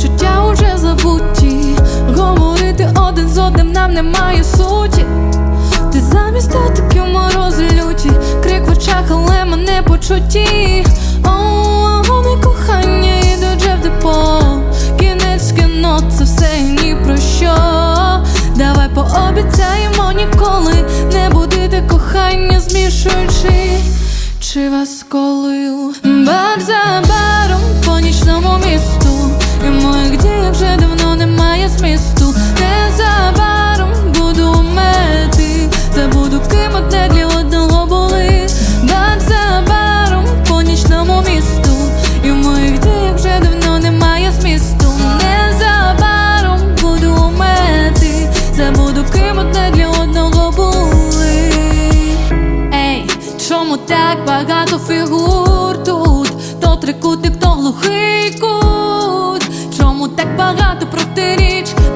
почуття уже забуті. Говорити один з одним нам немає суті. Ти замість татики в морози люті. Крик в очах, але мене почуті. О, вони кохання йдуть вже в Кінець кіно, це все ні про що. Давай пообіцяємо ніколи не будити кохання, змішуючи. Чи вас колив Бар за баром по нічному місту? Моїх вже давно немає змісту. Незабаром буду мети. Забуду ким одне для одного були. Бар за баром по нічному місту. І в моїх діях вже давно немає змісту. Незабаром буду мети. Забуду ким одне для одного були. Ей, чому так багато фігур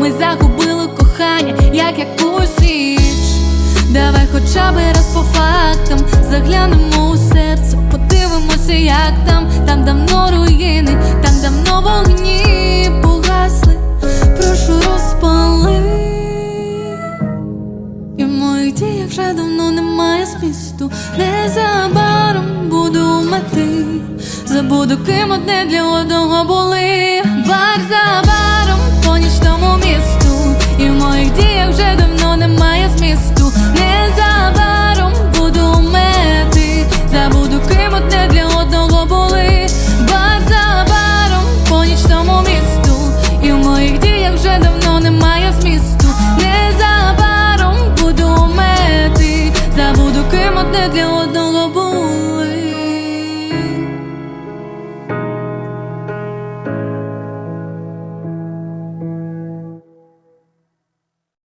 Ми загубили кохання, як якусь річ. Давай хоча б раз по фактам заглянемо у серце, подивимося, як там, там давно руїни, там давно вогні погасли. Прошу розпали. І в моїх діях вже давно немає змісту Незабаром буду мети Забуду ким одне для одного були